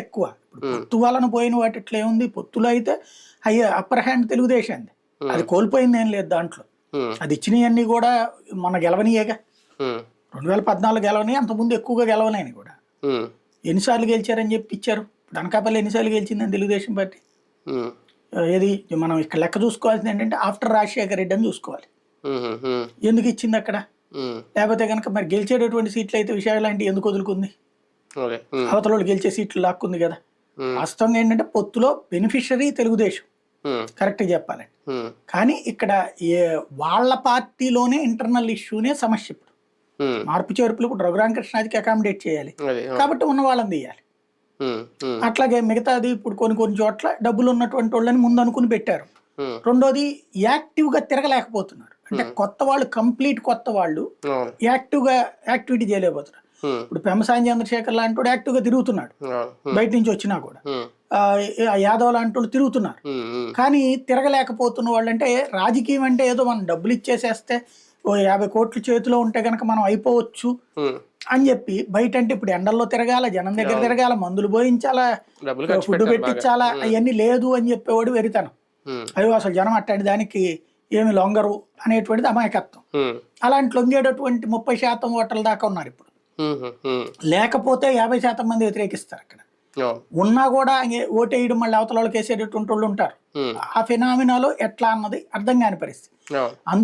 ఎక్కువ. ఇప్పుడు పొత్తు వలన పోయిన వాటి ఇట్లా ఏముంది? పొత్తులో అయితే అయ్యే అప్పర్ హ్యాండ్ తెలుగుదేశం అది కోల్పోయింది ఏం లేదు దాంట్లో. అది ఇచ్చినవన్నీ కూడా మన గెలవనీయేగా. రెండు వేల పద్నాలుగు గెలవని అంతకుముందు ఎక్కువగా గెలవలేని కూడా. ఎన్నిసార్లు గెలిచారని చెప్పి ఇచ్చారు. ఇప్పుడు అనకాపల్లి ఎన్నిసార్లు గెలిచిందని తెలుగుదేశం పార్టీ. ఏది? మనం ఇక్కడ లెక్క చూసుకోవాల్సింది ఏంటంటే ఆఫ్టర్ రాజశేఖర రెడ్డి అని చూసుకోవాలి. ఎందుకు ఇచ్చింది అక్కడ? లేకపోతే కనుక మరి గెలిచేటటువంటి సీట్లు అయితే విషయాలు లాంటి ఎందుకు వదులుకుంది? అవతల వాళ్ళు గెలిచే సీట్లు లాక్కుంది కదా. ఉమ్, వాస్తవంగా ఏంటంటే పొత్తులో బెనిఫిషరీ తెలుగుదేశం. ఉమ్, కరెక్ట్గా చెప్పాలి ఉమ్, కానీ ఇక్కడ ఏ వాళ్ళ పార్టీలోనే ఇంటర్నల్ ఇష్యూనే సమస్య ఇప్పుడు. మార్పు చేర్పులు ఇప్పుడు రఘురామకృష్ణాదికి అకామిడేట్ చేయాలి. కాబట్టి ఉన్న వాళ్ళని తీయాలి. అట్లాగే మిగతాది ఇప్పుడు కొన్ని కొన్ని చోట్ల డబ్బులు ఉన్నటువంటి వాళ్ళని ముందు అనుకుని పెట్టారు. రెండోది యాక్టివ్గా తిరగలేకపోతున్నారు. అంటే కొత్త వాళ్ళు కంప్లీట్ కొత్త వాళ్ళు అవును, యాక్టివ్గా యాక్టివిటీ చేయలేకపోతున్నారు. ఇప్పుడు పెమసాని చంద్రశేఖర్ లాంటి వాడు యాక్టివ్గా తిరుగుతున్నాడు. బయట నుంచి వచ్చినా కూడా. యాదవ్ లాంటి వాళ్ళు తిరుగుతున్నారు. కానీ తిరగలేకపోతున్న వాళ్ళు అంటే రాజకీయం అంటే ఏదో మనం డబ్బులు ఇచ్చేసేస్తే ఓ యాభై కోట్లు చేతిలో ఉంటే కనుక మనం అయిపోవచ్చు అని చెప్పి బయట అంటే ఇప్పుడు ఎండల్లో తిరగాల జనం దగ్గర తిరగాల మందులు పోయించాలా ఫుడ్. పెట్టించాలా అవన్నీ లేదు అని చెప్పేవాడు వెరితనం. అయ్యో అసలు జనం అట్లాంటి దానికి ఏమి లొంగరు అనేటువంటిది అమాయకత్వం. అలాంటి లొంగేటటువంటి ముప్పై శాతం ఓటర్ల దాకా ఉన్నారు ఇప్పుడు. లేకపోతే యాభై శాతం మంది వ్యతిరేకిస్తారు అక్కడ. ఉన్నా కూడా ఓటేయడం మళ్ళీ అవతల వాళ్ళకి వేసేటటువంటి వాళ్ళు ఉంటారు. ఆ ఫినామినాలో ఎట్లా అన్నది అర్థం కాని పరిస్థితి. అందుకు